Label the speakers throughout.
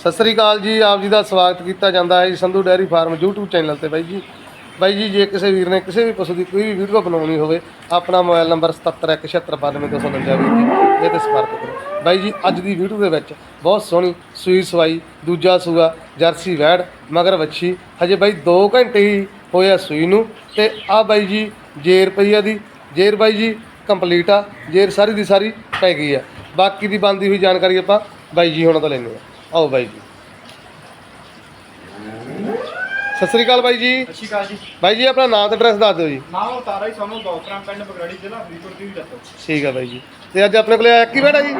Speaker 1: ਸਤਿ ਸ੍ਰੀ ਅਕਾਲ ਜੀ, ਆਪ ਜੀ ਦਾ ਸਵਾਗਤ ਕੀਤਾ ਜਾਂਦਾ ਹੈ ਜੀ Sandhu dairy farm YouTube channel ਤੇ ਬਾਈ ਜੀ। ਬਾਈ ਜੀ, ਜੇ ਕਿਸੇ ਵੀਰ ਨੇ ਕਿਸੇ ਵੀ ਪਸ਼ੂ ਦੀ ਕੋਈ ਵੀ ਵੀਡੀਓ ਬਣਾਉਣੀ ਹੋਵੇ, ਆਪਣਾ ਮੋਬਾਈਲ ਨੰਬਰ 7717595299 ਵੀਰ ਜੀ ਇਹ ਤੇ ਸੰਪਰਕ ਕਰੋ। ਬਾਈ ਜੀ, ਅੱਜ ਦੀ ਵੀਡੀਓ ਦੇ ਵਿੱਚ ਬਹੁਤ ਸੋਹਣੀ ਸੂਈ ਸਵਾਈ, ਦੂਜਾ ਸੂਆ, ਜਰਸੀ ਵੈੜ, ਮਗਰ ਵੱਛੀ, ਹਜੇ ਬਾਈ 2 ਘੰਟੇ ਹੀ ਹੋਇਆ ਸੂਈ ਨੂੰ ਤੇ ਆ ਬਾਈ ਜੀ, ਜੇਰ ਪਈ ਦੀ। ਜੇਰ ਬਾਈ ਜੀ, ਕੰਪਲੀਟ ਆ, ਜੇਰ ਸਾਰੀ ਦੀ ਸਾਰੀ ਪੈ ਗਈ ਆ। ਬਾਕੀ ਦੀ ਬੰਦੀ ਹੋਈ ਜਾਣਕਾਰੀ ਆਪਾਂ ਬਾਈ ਜੀ ਹੁਣਾਂ ਤੋਂ ਲੈਂਦੇ ਆ। ਆਓ ਬਾਈ ਜੀ। ਸਤਿ ਸ੍ਰੀ ਅਕਾਲ ਬਾਈ ਜੀ।
Speaker 2: ਸਤਿ ਸ਼੍ਰੀ ਅਕਾਲ ਜੀ।
Speaker 1: ਬਾਈ ਜੀ ਆਪਣਾ ਨਾਮ ਤੇ ਐਡਰੈਸ ਦੱਸ ਦਿਓ ਜੀ।
Speaker 2: ਨਾਮ ਉਤਾਰਾ ਹੀ ਸਾਨੂੰ ਦੌਤਰਾ ਪਿੰਡ ਬਗੜੀ ਜ਼ਿਲ੍ਹਾ ਫਰੀਦਕੋਟ ਦੀ ਦੱਸੋ।
Speaker 1: ਠੀਕ ਆ ਬਾਈ ਜੀ। ਤੇ ਅੱਜ ਆਪਣੇ ਕੋਲੇ ਇੱਕ ਹੀ ਬੈਠਾ ਜੀ?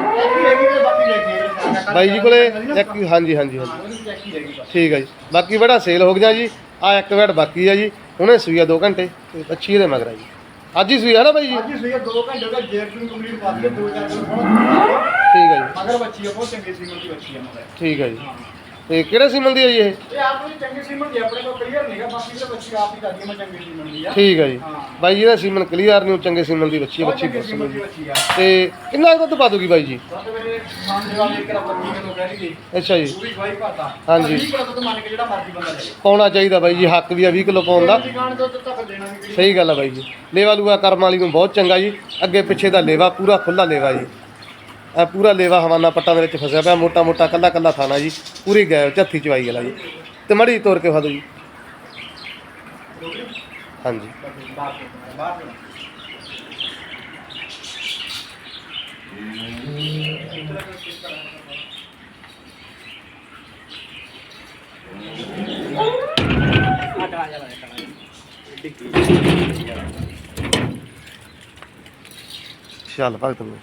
Speaker 1: ਬਾਈ ਜੀ ਕੋਲੇ ਇੱਕ ਹੀ ਹਾਂਜੀ ਹਾਂਜੀ ਹਾਂਜੀ। ਠੀਕ ਆ ਜੀ। ਬਾਕੀ ਬੜਾ ਸੇਲ ਹੋ ਗਿਆ ਜੀ। ਆ ਇੱਕ ਬੈਡ ਬਾਕੀ ਆ ਜੀ। ਹੁਣੇ ਸੂਈ ਆ 2 ਘੰਟੇ। ਤੇ ਅੱਛੀ ਇਹਦੇ ਮਗਰ ਆ ਜੀ। ਅੱਜ ਹੀ ਸੂਈ ਆ ਨਾ ਬਾਈ ਜੀ?
Speaker 2: ਅੱਜ ਹੀ ਸਵੇਰ 2 ਘੰਟੇ ਦਾ ਜੇਰ ਕੰਪਲੀਟ ਕਰ ਲਈ ਦੋ ਚਾਰ ਦਿਨ ਬਹੁਤ
Speaker 1: ਠੀਕ ਆ ਜੀ
Speaker 2: ਮਗਰ ਬੱਚੀ ਆ ਬਹੁਤ ਚੰਗੀ ਸੀਮਨ ਦੀ ਬੱਚੀ ਆ ਮਗਰ
Speaker 1: ਠੀਕ ਆ ਜੀ। ਤੇ ਕਿਹੜੇ ਸੀਮਨ ਦੀ ਆ ਜੀ ਇਹ?
Speaker 2: ਇਹ ਆਪ ਚੰਗੀ ਸੀਮਨ ਦੀ ਆਪਣੇ ਕੋਲ ਕਲੀਅਰ ਨਹੀਂਗਾ ਬਾਕੀ ਤੇ ਬੱਚੀ ਆਪ ਹੀ ਕਰਦੀ ਆ ਮੈਂ ਚੰਗੀ ਸੀਮਨ ਦੀ ਆ।
Speaker 1: ਠੀਕ ਆ ਜੀ।
Speaker 2: ਹਾਂ।
Speaker 1: ਬਾਈ ਜੀ ਦਾ ਸੀਮਨ ਕਲੀਅਰ ਨਹੀਂ ਉਹ ਚੰਗੇ ਸੀਮਨ ਦੀ ਬੱਚੀ ਆ,
Speaker 2: ਬਹੁਤ
Speaker 1: ਬੱਚੀ
Speaker 2: ਚੰਗੀ ਸੀਮਨ ਦੀ ਬੱਚੀ ਆ।
Speaker 1: ਤੇ ਕਿੰਨਾ ਕੁ ਦੁੱਧ ਪਾ ਦੂਗੀ ਬਾਈ ਜੀ?
Speaker 2: ਸੱਤ ਵੇਲੇ ਰੱਬ ਕਹਿ ਲਈ
Speaker 1: ਅੱਛਾ ਜੀ।
Speaker 2: ਪੂਰੀ
Speaker 1: ਹਾਂਜੀ।
Speaker 2: 20 ਕਿਲੋ ਦੁੱਧ ਮੰਨ ਕੇ ਜਿਹੜਾ ਮਰਜ਼ੀ ਬੰਦਾ ਲੈ।
Speaker 1: ਪਾਉਣਾ ਚਾਹੀਦਾ ਬਾਈ ਜੀ ਹੱਕ ਵੀ ਆ 20 ਕਿਲੋ ਪਾਉਣ ਦਾ।
Speaker 2: ਦੁਕਾਨ ਤੋਂ ਤਾਂ ਫਿਰ ਦੇਣਾ ਵੀ
Speaker 1: ਸਹੀ ਗੱਲ ਆ ਬਾਈ ਜੀ। ਲੇਵਾ ਲੂਆ ਕਰਮ ਵਾਲੀ ਨੂੰ ਬਹੁਤ ਚੰਗਾ ਜੀ। ਅੱਗੇ ਪਿੱਛੇ ਦਾ ਲੇਵਾ ਪੂਰਾ ਖੁੱਲਾ ਲੇਵਾ ਜੀ। ਆ ਪੂਰਾ ਲੇਵਾ ਹਵਾਨਾ ਪੱਟਾਂ ਦੇ ਵਿੱਚ ਫਸਿਆ ਪਿਆ ਮੋਟਾ ਮੋਟਾ ਕੱਲਾ ਕੱਲਾ ਥਾਣਾ ਜੀ, ਪੂਰੀ ਗਏ ਝੱਥੀ ਚਵਾਈ ਗਲਾ ਜੀ। ਤੇ ਮੜੀ ਤੋਰ ਕੇ ਫਦੋ ਜੀ ਹਾਂਜੀ। ਚੱਲ ਭਗਤ ਨੂੰ